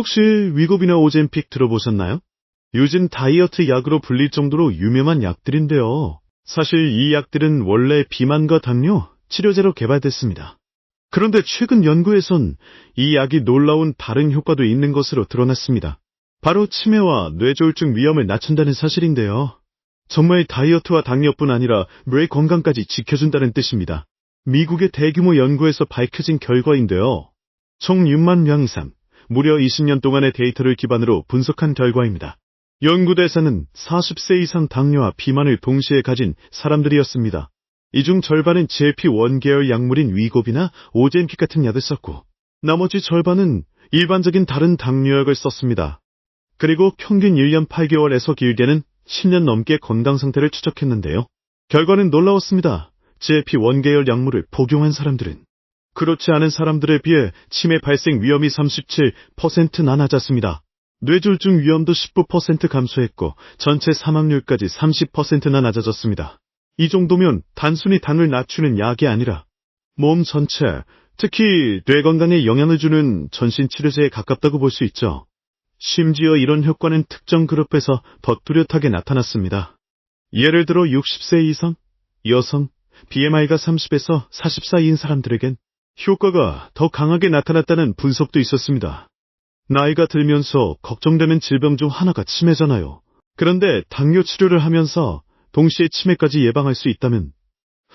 혹시 위고비나 오젠픽 들어보셨나요? 요즘 다이어트 약으로 불릴 정도로 유명한 약들인데요. 사실 이 약들은 원래 비만과 당뇨, 치료제로 개발됐습니다. 그런데 최근 연구에선 이 약이 놀라운 다른 효과도 있는 것으로 드러났습니다. 바로 치매와 뇌졸중 위험을 낮춘다는 사실인데요. 정말 다이어트와 당뇨뿐 아니라 뇌 건강까지 지켜준다는 뜻입니다. 미국의 대규모 연구에서 밝혀진 결과인데요. 총 6만 명 이상, 무려 20년 동안의 데이터를 기반으로 분석한 결과입니다. 연구 대상은 40세 이상 당뇨와 비만을 동시에 가진 사람들이었습니다. 이 중 절반은 GLP-1 계열 약물인 위고비나 오젠픽 같은 약을 썼고, 나머지 절반은 일반적인 다른 당뇨약을 썼습니다. 그리고 평균 1년 8개월에서 길게는 10년 넘게 건강 상태를 추적했는데요. 결과는 놀라웠습니다. GLP-1 계열 약물을 복용한 사람들은 그렇지 않은 사람들에 비해 치매 발생 위험이 37%나 낮았습니다. 뇌졸중 위험도 19% 감소했고 전체 사망률까지 30%나 낮아졌습니다. 이 정도면 단순히 당을 낮추는 약이 아니라 몸 전체, 특히 뇌 건강에 영향을 주는 전신 치료제에 가깝다고 볼 수 있죠. 심지어 이런 효과는 특정 그룹에서 더 뚜렷하게 나타났습니다. 예를 들어 60세 이상, 여성, BMI가 30에서 40 사이인 사람들에겐 효과가 더 강하게 나타났다는 분석도 있었습니다. 나이가 들면서 걱정되는 질병 중 하나가 치매잖아요. 그런데 당뇨 치료를 하면서 동시에 치매까지 예방할 수 있다면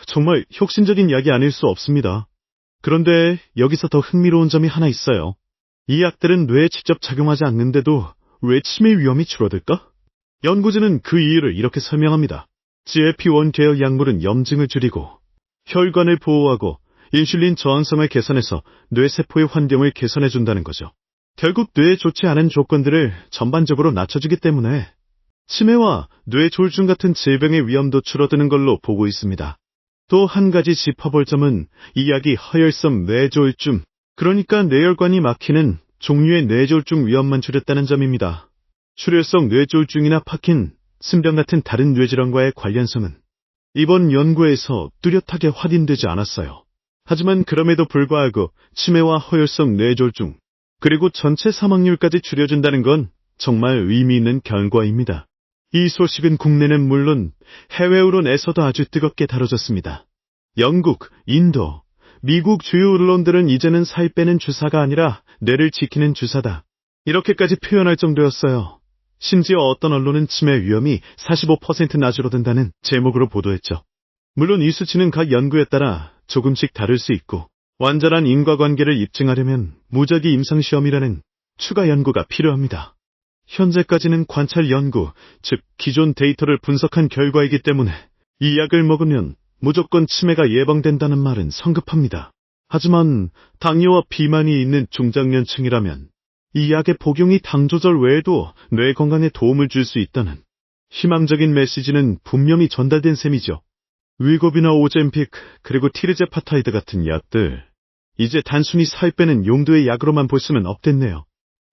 정말 혁신적인 약이 아닐 수 없습니다. 그런데 여기서 더 흥미로운 점이 하나 있어요. 이 약들은 뇌에 직접 작용하지 않는데도 왜 치매 위험이 줄어들까? 연구진은 그 이유를 이렇게 설명합니다. GLP-1 계열 약물은 염증을 줄이고 혈관을 보호하고 인슐린 저항성을 개선해서 뇌세포의 환경을 개선해준다는 거죠. 결국 뇌에 좋지 않은 조건들을 전반적으로 낮춰주기 때문에 치매와 뇌졸중 같은 질병의 위험도 줄어드는 걸로 보고 있습니다. 또 한 가지 짚어볼 점은 이 약이 허혈성 뇌졸중, 그러니까 뇌혈관이 막히는 종류의 뇌졸중 위험만 줄였다는 점입니다. 출혈성 뇌졸중이나 파킨, 신병 같은 다른 뇌질환과의 관련성은 이번 연구에서 뚜렷하게 확인되지 않았어요. 하지만 그럼에도 불구하고 치매와 허혈성 뇌졸중, 그리고 전체 사망률까지 줄여준다는 건 정말 의미 있는 결과입니다. 이 소식은 국내는 물론 해외 언론에서도 아주 뜨겁게 다뤄졌습니다. 영국, 인도, 미국 주요 언론들은 이제는 살 빼는 주사가 아니라 뇌를 지키는 주사다. 이렇게까지 표현할 정도였어요. 심지어 어떤 언론은 치매 위험이 45%나 줄어든다는 제목으로 보도했죠. 물론 이 수치는 각 연구에 따라 조금씩 다를 수 있고 완전한 인과관계를 입증하려면 무작위 임상시험이라는 추가 연구가 필요합니다. 현재까지는 관찰 연구, 즉 기존 데이터를 분석한 결과이기 때문에 이 약을 먹으면 무조건 치매가 예방된다는 말은 성급합니다. 하지만 당뇨와 비만이 있는 중장년층이라면 이 약의 복용이 당 조절 외에도 뇌 건강에 도움을 줄 수 있다는 희망적인 메시지는 분명히 전달된 셈이죠. 위고비나 오젠픽 그리고 티르제파타이드 같은 약들 이제 단순히 살 빼는 용도의 약으로만 볼 수는 없겠네요.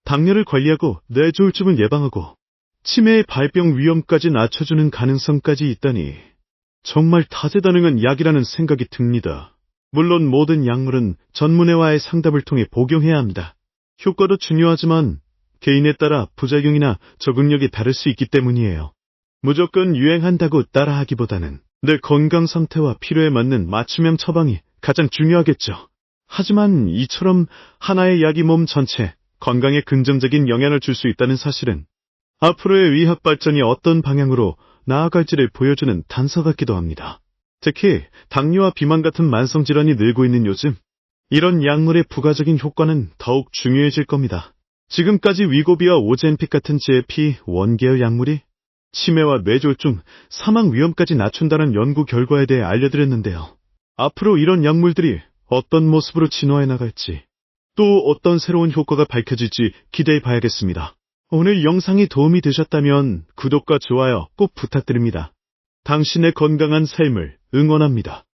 당뇨를 관리하고 뇌졸중을 예방하고 치매의 발병 위험까지 낮춰주는 가능성까지 있다니 정말 다재다능한 약이라는 생각이 듭니다. 물론 모든 약물은 전문의와의 상담을 통해 복용해야 합니다. 효과도 중요하지만 개인에 따라 부작용이나 적응력이 다를 수 있기 때문이에요. 무조건 유행한다고 따라하기보다는 내 건강 상태와 필요에 맞는 맞춤형 처방이 가장 중요하겠죠. 하지만 이처럼 하나의 약이 몸 전체 건강에 긍정적인 영향을 줄 수 있다는 사실은 앞으로의 의학 발전이 어떤 방향으로 나아갈지를 보여주는 단서 같기도 합니다. 특히 당뇨와 비만 같은 만성 질환이 늘고 있는 요즘 이런 약물의 부가적인 효과는 더욱 중요해질 겁니다. 지금까지 위고비와 오젠픽 같은 GLP 원계열 약물이 치매와 뇌졸중, 사망 위험까지 낮춘다는 연구 결과에 대해 알려드렸는데요. 앞으로 이런 약물들이 어떤 모습으로 진화해 나갈지, 또 어떤 새로운 효과가 밝혀질지 기대해 봐야겠습니다. 오늘 영상이 도움이 되셨다면 구독과 좋아요 꼭 부탁드립니다. 당신의 건강한 삶을 응원합니다.